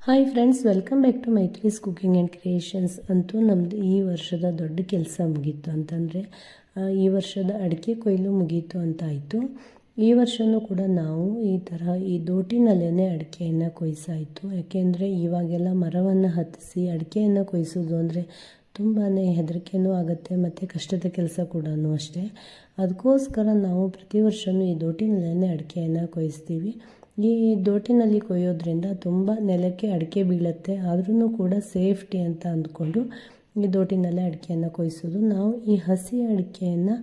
Hi friends welcome back to Maitri's cooking and creations ಅಂತೂ ನಮ್ಮದು ಈ ವರ್ಷದ ದೊಡ್ಡ ಕೆಲಸ ಮುಗೀತು ಅಂತಂದರೆ ಈ ವರ್ಷದ ಅಡಿಕೆ ಕೊಯ್ಲು ಮುಗೀತು ಅಂತ ಆಯಿತು. ಈ ವರ್ಷವೂ ಕೂಡ ನಾವು ಈ ಥರ ಈ ದೋಟಿನಲ್ಲೇ ಅಡಿಕೆಯನ್ನು ಕೊಯ್ಸಾಯಿತು. ಯಾಕೆಂದರೆ ಇವಾಗೆಲ್ಲ ಮರವನ್ನು ಹತ್ತಿಸಿ ಅಡಿಕೆಯನ್ನು ಕೊಯ್ಸೋದು ಅಂದರೆ ತುಂಬಾ ಹೆದರಿಕೆನೂ ಆಗುತ್ತೆ, ಮತ್ತು ಕಷ್ಟದ ಕೆಲಸ ಕೂಡ ಅಷ್ಟೇ. ಅದಕ್ಕೋಸ್ಕರ ನಾವು ಪ್ರತಿ ವರ್ಷವೂ ಈ ದೋಟಿನಲ್ಲೇ ಅಡಿಕೆಯನ್ನು ಕೊಯ್ಸ್ತೀವಿ. ಈ ದೋಟಿನಲ್ಲಿ ಕೊಯ್ಯೋದ್ರಿಂದ ತುಂಬ ನೆಲಕ್ಕೆ ಅಡಿಕೆ ಬೀಳುತ್ತೆ ಆದ್ರೂ ಕೂಡ ಸೇಫ್ಟಿ ಅಂತ ಅಂದ್ಕೊಂಡು ಈ ದೋಟಿನಲ್ಲೇ ಅಡಿಕೆಯನ್ನು ಕೊಯ್ಸೋದು. ನಾವು ಈ ಹಸಿ ಅಡಿಕೆಯನ್ನು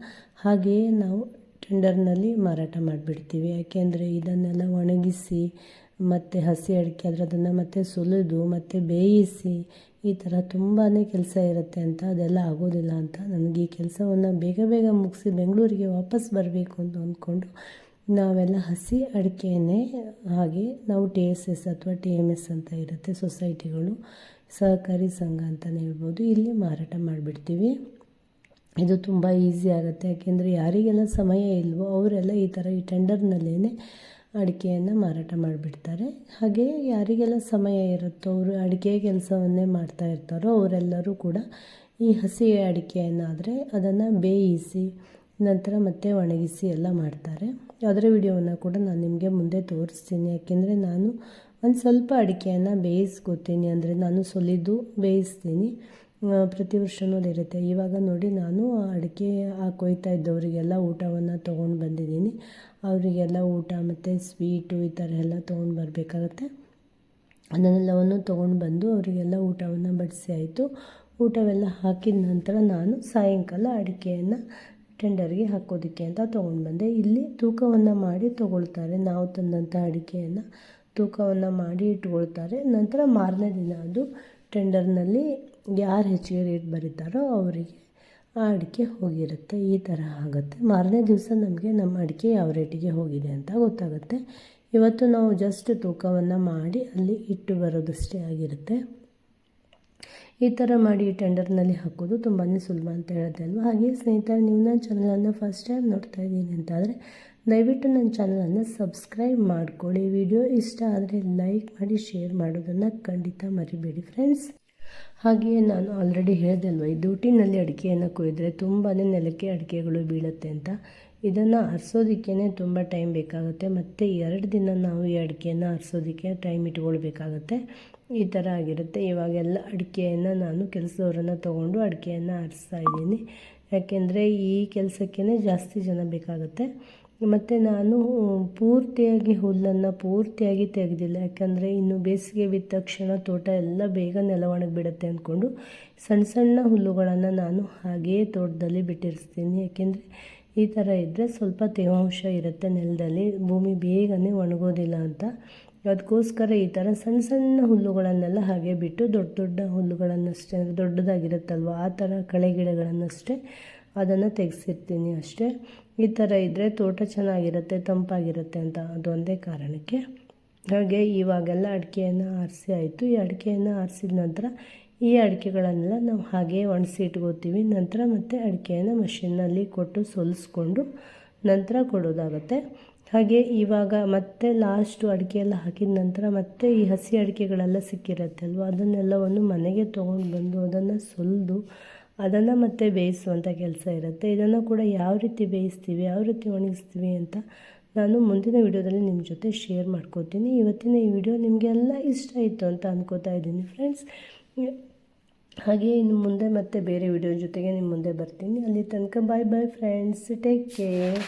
ಹಾಗೆಯೇ ನಾವು ಟೆಂಡರ್ನಲ್ಲಿ ಮಾರಾಟ ಮಾಡಿಬಿಡ್ತೀವಿ. ಯಾಕೆಂದರೆ ಇದನ್ನೆಲ್ಲ ಒಣಗಿಸಿ ಮತ್ತು ಹಸಿ ಅಡಿಕೆ ಆದರೆ ಅದನ್ನು ಮತ್ತೆ ಸುಲಿದು ಮತ್ತು ಬೇಯಿಸಿ ಈ ಥರ ತುಂಬಾ ಕೆಲಸ ಇರುತ್ತೆ ಅಂತ ಅದೆಲ್ಲ ಆಗೋದಿಲ್ಲ ಅಂತ ನನಗೆ ಈ ಕೆಲಸವನ್ನು ಬೇಗ ಬೇಗ ಮುಗಿಸಿ ಬೆಂಗಳೂರಿಗೆ ವಾಪಸ್ ಬರಬೇಕು ಅಂತ ಅಂದ್ಕೊಂಡು ನಾವೆಲ್ಲ ಹಸಿ ಅಡಿಕೆಯೇ ಹಾಗೆ ನಾವು ಟಿ ಎಸ್ ಎಸ್ ಅಥವಾ ಟಿ ಎಂ ಎಸ್ ಅಂತ ಇರುತ್ತೆ ಸೊಸೈಟಿಗಳು. ಸಹಕಾರಿ ಸಂಘ ಅಂತಲೇ ಹೇಳ್ಬೋದು. ಇಲ್ಲಿ ಮಾರಾಟ ಮಾಡಿಬಿಡ್ತೀವಿ. ಇದು ತುಂಬ ಈಸಿ ಆಗುತ್ತೆ. ಯಾಕೆಂದರೆ ಯಾರಿಗೆಲ್ಲ ಸಮಯ ಇಲ್ವೋ ಅವರೆಲ್ಲ ಈ ಥರ ಈ ಟೆಂಡರ್ನಲ್ಲೇ ಅಡಿಕೆಯನ್ನು ಮಾರಾಟ ಮಾಡಿಬಿಡ್ತಾರೆ. ಹಾಗೆ ಯಾರಿಗೆಲ್ಲ ಸಮಯ ಇರುತ್ತೋ ಅವರು ಅಡಿಕೆ ಕೆಲಸವನ್ನೇ ಮಾಡ್ತಾ ಇರ್ತಾರೋ ಅವರೆಲ್ಲರೂ ಕೂಡ ಈ ಹಸಿ ಅಡಿಕೆಯನ್ನಾದರೆ ಅದನ್ನು ಬೇಯಿಸಿ, ನಂತರ ಮತ್ತೆ ಒಣಗಿಸಿ ಎಲ್ಲ ಮಾಡ್ತಾರೆ. ಅದರ ವಿಡಿಯೋವನ್ನು ಕೂಡ ನಾನು ನಿಮಗೆ ಮುಂದೆ ತೋರಿಸ್ತೀನಿ. ಯಾಕೆಂದರೆ ನಾನು ಒಂದು ಸ್ವಲ್ಪ ಅಡಿಕೆಯನ್ನು ಬೇಯಿಸ್ಕೊತೀನಿ. ಅಂದರೆ ನಾನು ಸೊಲಿದು ಬೇಯಿಸ್ತೀನಿ. ಪ್ರತಿ ವರ್ಷವೂ ಅದಿರುತ್ತೆ ಇವಾಗ ನೋಡಿ ನಾನು ಅಡಿಕೆ ಕೊಯ್ತಾ ಇದ್ದವರಿಗೆಲ್ಲ ಊಟವನ್ನು ತೊಗೊಂಡು ಬಂದಿದ್ದೀನಿ. ಅವರಿಗೆಲ್ಲ ಊಟ ಮತ್ತು ಸ್ವೀಟು ಈ ಥರ ಎಲ್ಲ ತೊಗೊಂಡು ಬರಬೇಕಾಗತ್ತೆ. ಅದನ್ನೆಲ್ಲವನ್ನು ತೊಗೊಂಡು ಬಂದು ಅವರಿಗೆಲ್ಲ ಊಟವನ್ನು ಬಡಿಸಿ ಆಯಿತು. ಊಟವೆಲ್ಲ ಹಾಕಿದ ನಂತರ ನಾನು ಸಾಯಂಕಾಲ ಅಡಿಕೆಯನ್ನು ಟೆಂಡರ್ಗೆ ಹಾಕೋದಕ್ಕೆ ಅಂತ ತೊಗೊಂಡು ಬಂದೆ. ಇಲ್ಲಿ ತೂಕವನ್ನು ಮಾಡಿ ತೊಗೊಳ್ತಾರೆ. ನಾವು ತಂದಂಥ ಅಡಿಕೆಯನ್ನು ತೂಕವನ್ನು ಮಾಡಿ ಇಟ್ಕೊಳ್ತಾರೆ. ನಂತರ ಮಾರನೇ ದಿನ ಅದು ಟೆಂಡರ್ನಲ್ಲಿ ಯಾರು ಹೆಚ್ಚಿಗೆ ರೇಟ್ ಬರೀತಾರೋ ಅವರಿಗೆ ಆ ಅಡಿಕೆ ಹೋಗಿರುತ್ತೆ, ಈ ಥರ ಆಗುತ್ತೆ. ಮಾರನೇ ದಿವಸ ನಮಗೆ ನಮ್ಮ ಅಡಿಕೆ ಯಾವ ರೇಟಿಗೆ ಹೋಗಿದೆ ಅಂತ ಗೊತ್ತಾಗುತ್ತೆ. ಇವತ್ತು ನಾವು ಜಸ್ಟ್ ತೂಕವನ್ನು ಮಾಡಿ ಅಲ್ಲಿ ಇಟ್ಟು ಬರೋದಷ್ಟೇ ಆಗಿರುತ್ತೆ. ಈ ಥರ ಮಾಡಿ ಟೆಂಡರ್ನಲ್ಲಿ ಹಾಕೋದು ತುಂಬಾ ಸುಲಭ ಅಂತ ಹೇಳಿದೆ ಅಲ್ವಾ? ಹಾಗೆ ಸ್ನೇಹಿತರೆ, ನೀವು ನನ್ನ ಚಾನಲನ್ನು ಫಸ್ಟ್ ಟೈಮ್ ನೋಡ್ತಾ ಇದ್ದೀನಿ ಅಂತಾದರೆ, ದಯವಿಟ್ಟು ನನ್ನ ಚಾನಲನ್ನು ಸಬ್ಸ್ಕ್ರೈಬ್ ಮಾಡ್ಕೊಳ್ಳಿ. ವಿಡಿಯೋ ಇಷ್ಟ ಆದರೆ ಲೈಕ್ ಮಾಡಿ ಶೇರ್ ಮಾಡೋದನ್ನು ಖಂಡಿತ ಮರಿಬೇಡಿ ಫ್ರೆಂಡ್ಸ್ ಹಾಗೆಯೇ ನಾನು ಆಲ್ರೆಡಿ ಹೇಳಿದೆ ಅಲ್ವ ಈ ದೂಟಿನಲ್ಲಿ ಅಡಿಕೆಯನ್ನು ಕೊಯ್ದರೆ ತುಂಬಾ ನೆಲಕ್ಕೆ ಅಡಿಕೆಗಳು ಬೀಳುತ್ತೆ ಅಂತ. ಇದನ್ನು ಆರಿಸೋದಕ್ಕೇ ತುಂಬ ಟೈಮ್ ಬೇಕಾಗುತ್ತೆ. ಮತ್ತು ಎರಡು ದಿನ ನಾವು ಈ ಅಡಿಕೆಯನ್ನು ಆರಿಸೋದಕ್ಕೆ ಟೈಮ್ ಇಟ್ಕೊಳ್ಬೇಕಾಗತ್ತೆ. ಈ ಥರ ಆಗಿರುತ್ತೆ. ಇವಾಗೆಲ್ಲ ಅಡಿಕೆಯನ್ನು ನಾನು ಕೆಲಸದವರನ್ನು ತೊಗೊಂಡು ಅಡಿಕೆಯನ್ನು ಆರಿಸ್ತಾ ಇದ್ದೀನಿ. ಯಾಕೆಂದರೆ ಈ ಕೆಲಸಕ್ಕೇ ಜಾಸ್ತಿ ಜನ ಬೇಕಾಗುತ್ತೆ. ಮತ್ತು ನಾನು ಪೂರ್ತಿಯಾಗಿ ಹುಲ್ಲನ್ನು ಪೂರ್ತಿಯಾಗಿ ತೆಗೆದಿಲ್ಲ. ಯಾಕಂದರೆ ಇನ್ನು ಬೇಸಿಗೆ ಬಿದ್ದ ತಕ್ಷಣ ತೋಟ ಎಲ್ಲ ಬೇಗ ನೆಲ ಒಣಗಿಬಿಡುತ್ತೆ ಅಂದ್ಕೊಂಡು ಸಣ್ಣ ಸಣ್ಣ ಹುಲ್ಲುಗಳನ್ನು ನಾನು ಹಾಗೆಯೇ ತೋಟದಲ್ಲಿ ಬಿಟ್ಟಿರ್ತೀನಿ ಯಾಕೆಂದರೆ ಈ ಥರ ಇದ್ದರೆ ಸ್ವಲ್ಪ ತೇವಾಂಶ ಇರುತ್ತೆ ನೆಲದಲ್ಲಿ, ಭೂಮಿ ಬೇಗನೆ ಒಣಗೋದಿಲ್ಲ ಅಂತ. ಅದಕ್ಕೋಸ್ಕರ ಈ ಥರ ಸಣ್ಣ ಸಣ್ಣ ಹುಲ್ಲುಗಳನ್ನೆಲ್ಲ ಹಾಗೆ ಬಿಟ್ಟು ದೊಡ್ಡ ದೊಡ್ಡ ಹುಲ್ಲುಗಳನ್ನಷ್ಟೇ, ದೊಡ್ಡದಾಗಿರುತ್ತಲ್ವ, ಆ ಥರ ಕಳೆ ಗಿಡಗಳನ್ನಷ್ಟೇ ಅದನ್ನು ತೆಗೆಸಿರ್ತೀನಿ ಅಷ್ಟೇ. ಈ ಥರ ಇದ್ದರೆ ತೋಟ ಚೆನ್ನಾಗಿರುತ್ತೆ, ತಂಪಾಗಿರುತ್ತೆ ಅಂತ ಅದೊಂದೇ ಕಾರಣಕ್ಕೆ. ಹಾಗೆ ಇವಾಗೆಲ್ಲ ಅಡಿಕೆಯನ್ನು ಆರಿಸಿ ಆಯಿತು. ಈ ಅಡಿಕೆಯನ್ನು ಆರಿಸಿದ ನಂತರ ಈ ಅಡಿಕೆಗಳನ್ನೆಲ್ಲ ನಾವು ಹಾಗೆ ಒಣಸಿ ಇಟ್ಕೋತೀವಿ. ನಂತರ ಮತ್ತೆ ಅಡಿಕೆಯನ್ನು ಮಷಿನ್ನಲ್ಲಿ ಕೊಟ್ಟು ಸೊಲಿಸ್ಕೊಂಡು ನಂತರ ಕೊಡೋದಾಗುತ್ತೆ. ಹಾಗೆ ಇವಾಗ ಮತ್ತೆ ಲಾಸ್ಟು ಅಡಿಕೆ ಹಾಕಿದ ನಂತರ ಮತ್ತೆ ಈ ಹಸಿ ಅಡಿಕೆಗಳೆಲ್ಲ ಸಿಕ್ಕಿರುತ್ತೆ ಅಲ್ವ ಅದನ್ನೆಲ್ಲವನ್ನು ಮನೆಗೆ ತೊಗೊಂಡು ಬಂದು ಅದನ್ನು ಸುಲಿದು ಅದನ್ನು ಮತ್ತೆ ಬೇಯಿಸುವಂಥ ಕೆಲಸ ಇರುತ್ತೆ. ಇದನ್ನು ಕೂಡ ಯಾವ ರೀತಿ ಬೇಯಿಸ್ತೀವಿ, ಯಾವ ರೀತಿ ಒಣಗಿಸ್ತೀವಿ ಅಂತ ನಾನು ಮುಂದಿನ ವಿಡಿಯೋದಲ್ಲಿ ನಿಮ್ಮ ಜೊತೆ ಶೇರ್ ಮಾಡ್ಕೋತೀನಿ. ಇವತ್ತಿನ ಈ ವಿಡಿಯೋ ನಿಮಗೆಲ್ಲ ಇಷ್ಟ ಆಯಿತು ಅಂತ ಅಂದ್ಕೋತಾ ಇದ್ದೀನಿ ಫ್ರೆಂಡ್ಸ್. ಹಾಗೆ ಇನ್ನು ಮುಂದೆ ಮತ್ತೆ ಬೇರೆ ವಿಡಿಯೋ ಜೊತೆಗೆ ನಿಮ್ಮ ಮುಂದೆ ಬರ್ತೀನಿ. ಅಲ್ಲಿ ತನಕ bye bye friends take care